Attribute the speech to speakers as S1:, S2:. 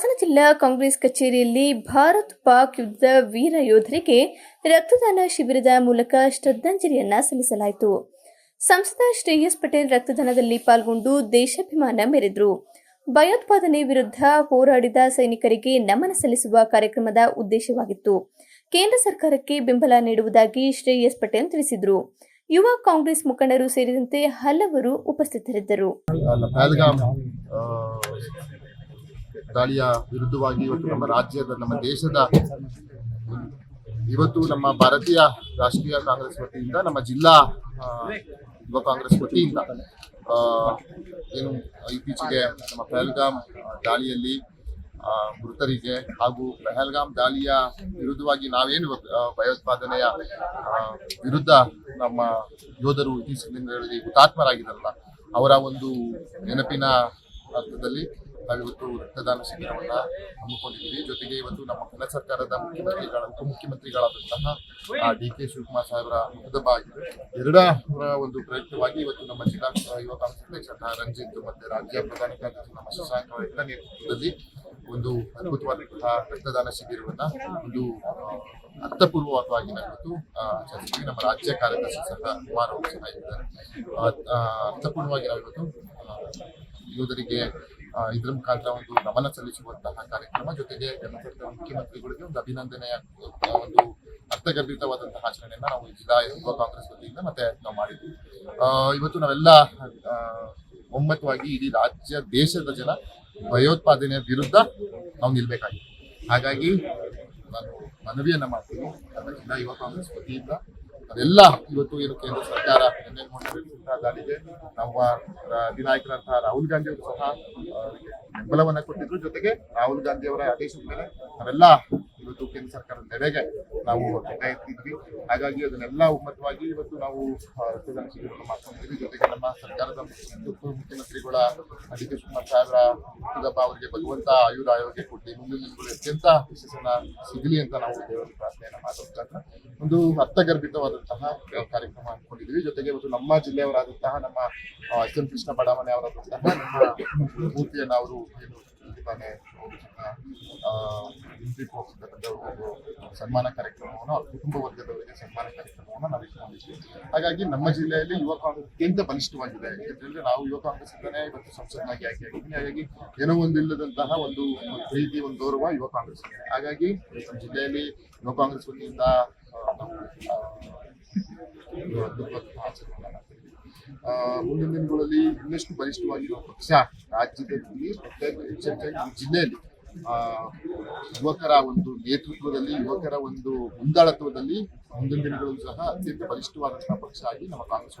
S1: ಜಿಲ್ಲಾ ಕಾಂಗ್ರೆಸ್ ಕಚೇರಿಯಲ್ಲಿ ಭಾರತ್ ಪಾಕ್ ಯುದ್ಧ ವೀರ ಯೋಧರಿಗೆ ರಕ್ತದಾನ ಶಿಬಿರದ ಮೂಲಕ ಶ್ರದ್ಧಾಂಜಲಿಯನ್ನ ಸಲ್ಲಿಸಲಾಯಿತು. ಸಂಸದ ಶ್ರೇಯಸ್ ಪಟೇಲ್ ರಕ್ತದಾನದಲ್ಲಿ ಪಾಲ್ಗೊಂಡು ದೇಶಾಭಿಮಾನ ಮೆರೆದರು. ಭಯೋತ್ಪಾದನೆ ವಿರುದ್ಧ ಹೋರಾಡಿದ ಸೈನಿಕರಿಗೆ ನಮನ ಸಲ್ಲಿಸುವ ಕಾರ್ಯಕ್ರಮದ ಉದ್ದೇಶವಾಗಿತ್ತು. ಕೇಂದ್ರ ಸರ್ಕಾರಕ್ಕೆ ಬೆಂಬಲ ನೀಡುವುದಾಗಿ ಶ್ರೇಯಸ್ ಪಟೇಲ್ ತಿಳಿಸಿದರು. ಯುವ ಕಾಂಗ್ರೆಸ್ ಮುಖಂಡರು ಸೇರಿದಂತೆ ಹಲವರು ಉಪಸ್ಥಿತರಿದ್ದರು.
S2: ದಾಳಿಯ ವಿರುದ್ಧವಾಗಿ ಇವತ್ತು ನಮ್ಮ ರಾಜ್ಯದ, ನಮ್ಮ ದೇಶದ ಇವತ್ತು ನಮ್ಮ ಭಾರತೀಯ ರಾಷ್ಟ್ರೀಯ ಕಾಂಗ್ರೆಸ್ ವತಿಯಿಂದ, ನಮ್ಮ ಜಿಲ್ಲಾ ಯುವ ಕಾಂಗ್ರೆಸ್ ವತಿಯಿಂದ ಏನು ಇತ್ತೀಚೆಗೆ ನಮ್ಮ ಪಹಲ್ಗಾಮ್ ದಾಳಿಯಲ್ಲಿ ಮೃತರಿಗೆ ಹಾಗೂ ಪಹಲ್ಗಾಮ್ ದಾಳಿಯ ವಿರುದ್ಧವಾಗಿ ನಾವೇನು ಭಯೋತ್ಪಾದನೆಯ ವಿರುದ್ಧ ನಮ್ಮ ಯೋಧರು ಇತ್ತೀಚಿನ ದಿನಗಳಲ್ಲಿ ಹುತಾತ್ಮರಾಗಿದ್ದಾರಲ್ಲ, ಅವರ ಒಂದು ನೆನಪಿನ ಅರ್ಥದಲ್ಲಿ ನಾವಿವತ್ತು ರಕ್ತದಾನ ಶಿಬಿರವನ್ನ ಹಮ್ಮಿಕೊಂಡಿದ್ದೀವಿ. ಜೊತೆಗೆ ಇವತ್ತು ನಮ್ಮ ಕೇಂದ್ರ ಸರ್ಕಾರದ ಮುಖ್ಯಮಂತ್ರಿಗಳ ಉಪಮುಖ್ಯಮಂತ್ರಿಗಳಾದಂತಹ ಡಿ ಕೆ ಶಿವಕುಮಾರ್ ಸಾಹೇಬರ ಮುಖದಬ್ಬ ಆಗಿದೆ ಎರಡರ ಒಂದು ಪ್ರಯುಕ್ತವಾಗಿ ಇವತ್ತು ನಮ್ಮ ಜಿಲ್ಲಾ ಯುವ ಕಾಂಗ್ರೆಸ್ ರಂಜಿತ್ ಮತ್ತು ರಾಜ್ಯ ಪ್ರಧಾನ ಕಾರ್ಯದರ್ಶಿ ನಮ್ಮ ಶಶಾಂಕ ನೇತೃತ್ವದಲ್ಲಿ ಒಂದು ಅದ್ಭುತವಾದಂತಹ ರಕ್ತದಾನ ಶಿಬಿರವನ್ನ ಒಂದು ಅರ್ಥಪೂರ್ವಕವಾಗಿ ನಾವಿವತ್ತು ಆಚರಿಸ್ತೀವಿ ನಮ್ಮ ರಾಜ್ಯ ಕಾರ್ಯದರ್ಶಿ ಸಹ ಕುಮಾರ್ ಅವರು ಸಹ ಇದ್ದಾರೆ. ಅರ್ಥಪೂರ್ಣವಾಗಿ ನಾವು ಇವತ್ತು ಯೋಧರಿಗೆ ಇದ್ರ ಮುಖಾಂತರ ಒಂದು ಗಮನ ಸಲ್ಲಿಸುವಂತಹ ಕಾರ್ಯಕ್ರಮ ಜೊತೆಗೆ ಕರ್ನಾಟಕದ ಮುಖ್ಯಮಂತ್ರಿಗಳಿಗೆ ಒಂದು ಅಭಿನಂದನೆಯ ಒಂದು ಅರ್ಥಗರ್ಭಿತವಾದಂತಹ ಆಚರಣೆಯನ್ನ ನಾವು ಜಿಲ್ಲಾ ಯುವ ಕಾಂಗ್ರೆಸ್ ವತಿಯಿಂದ ಮತ್ತೆ ನಾವು ಮಾಡಿದ್ವಿ. ಇವತ್ತು ನಾವೆಲ್ಲ ಒಮ್ಮತವಾಗಿ ಇಡೀ ರಾಜ್ಯ, ದೇಶದ ಜನ ಭಯೋತ್ಪಾದನೆಯ ವಿರುದ್ಧ ನಾವು ನಿಲ್ಬೇಕಾಗಿದೆ. ಹಾಗಾಗಿ ನಾನು ಮನವಿಯನ್ನ ಮಾಡ್ತೀನಿ ನನ್ನ ಜಿಲ್ಲಾ ಯುವ ಕಾಂಗ್ರೆಸ್ ವತಿಯಿಂದ. ಅದೆಲ್ಲ ಇವತ್ತು ಏನು ಕೇಂದ್ರ ಸರ್ಕಾರ ಮಾಡಿರುವಂತಹ ದಾಳಿಗೆ ನಮ್ಮ ವಿನಾಯಕರಂತಹ ರಾಹುಲ್ ಗಾಂಧಿ ಅವರು ಸಹ ಬೆಂಬಲವನ್ನ ಕೊಟ್ಟಿದ್ರು. ಜೊತೆಗೆ ರಾಹುಲ್ ಗಾಂಧಿ ಅವರ ಆದೇಶದ ಮೇಲೆ ನಾವೆಲ್ಲ ಇವತ್ತು ಕೇಂದ್ರ ಸರ್ಕಾರದ ನೆಲೆಗೆ ನಾವು ಇಟ್ಟಿದ್ವಿ ಹಾಗಾಗಿ ಅದನ್ನೆಲ್ಲ ಒಮ್ಮತವಾಗಿ ಇವತ್ತು ನಾವು ರಕ್ತದಾನ ಶಿಬಿರವನ್ನು ಮಾಡ್ಕೊಂಡಿದ್ವಿ ಜೊತೆಗೆ ನಮ್ಮ ಸರ್ಕಾರದ ಮುಖ್ಯಮಂತ್ರಿಗಳ ಡಿ ಕೆ ಶಿವಕುಮಾರ್ ಸಾಹೇಬರ ಹುಟ್ಟುಹಬ್ಬ ಅವರಿಗೆ ಭಗವಂತ ಆಯುಧ ಆಯೋಗ್ಯ ಕೊಟ್ಟು ಮುಂದಿನ ಅತ್ಯಂತ ಯಶಸ್ಸನ್ನ ಸಿಗಲಿ ಅಂತ ನಾವು ದೇವರ ಪ್ರಾರ್ಥನೆಯನ್ನ ಮಾಡುವಂತಹ ಒಂದು ಅರ್ಥಗರ್ಭಿತವಾದಂತಹ ಕಾರ್ಯಕ್ರಮ ಅನ್ಕೊಂಡಿದ್ವಿ ಜೊತೆಗೆ ಇವತ್ತು ನಮ್ಮ ಜಿಲ್ಲೆಯವರಾದಂತಹ ನಮ್ಮ ಎಸ್ ಎಂ ಕೃಷ್ಣ ಬಡಾವಣೆ ಅವರಾದಂತಹ ನಮ್ಮ ಮೂರ್ತಿಯನ್ನು ಅವರು ಏನು ಹೋಗ್ತಕ್ಕಂಥ ಒಂದು ಸನ್ಮಾನ ಕಾರ್ಯಕ್ರಮವನ್ನು, ಅವ್ರ ಕುಟುಂಬ ವರ್ಗದವರಿಗೆ ಸನ್ಮಾನ ಕಾರ್ಯಕ್ರಮವನ್ನು ನಾವು ಇಟ್ಕೊಂಡಿದ್ವಿ. ಹಾಗಾಗಿ ನಮ್ಮ ಜಿಲ್ಲೆಯಲ್ಲಿ ಯುವ ಕಾಂಗ್ರೆಸ್ ಅತ್ಯಂತ ಬಲಿಷ್ಠವಾಗಿದೆ. ಯಾಕೆಂದ್ರೆ ನಾವು ಯುವ ಕಾಂಗ್ರೆಸ್ ಇಂದಾನೆ ಇವತ್ತು ಸಂಸದನಾಗಿ ಆಯ್ಕೆ ಆಗಿದ್ದೀನಿ ಹಾಗಾಗಿ ಏನೋ ಒಂದಿಲ್ಲದಂತಹ ಒಂದು ಪ್ರೀತಿ, ಒಂದು ಗೌರವ ಯುವ ಕಾಂಗ್ರೆಸ್ ಹಾಗಾಗಿ ನಮ್ಮ ಜಿಲ್ಲೆಯಲ್ಲಿ ಯುವ ಕಾಂಗ್ರೆಸ್ ವತಿಯಿಂದ ನಾವು ಮುಂದಿನ ದಿನಗಳಲ್ಲಿ ಇನ್ನಷ್ಟು ಬಲಿಷ್ಠವಾಗಿರುವ ಪಕ್ಷ ರಾಜ್ಯದಲ್ಲಿ ಮತ್ತೆ ಜಿಲ್ಲೆಯಲ್ಲಿ ಯುವಕರ ಒಂದು ನೇತೃತ್ವದಲ್ಲಿ, ಯುವಕರ ಒಂದು ಮುಂದಾಳತ್ವದಲ್ಲಿ ಮುಂದಿನ ದಿನಗಳಲ್ಲೂ ಸಹ ಅತ್ಯಂತ ಬಲಿಷ್ಠವಾದಂತಹ ಪಕ್ಷ ಆಗಿ ನಮ್ಮ ಕಾಂಗ್ರೆಸ್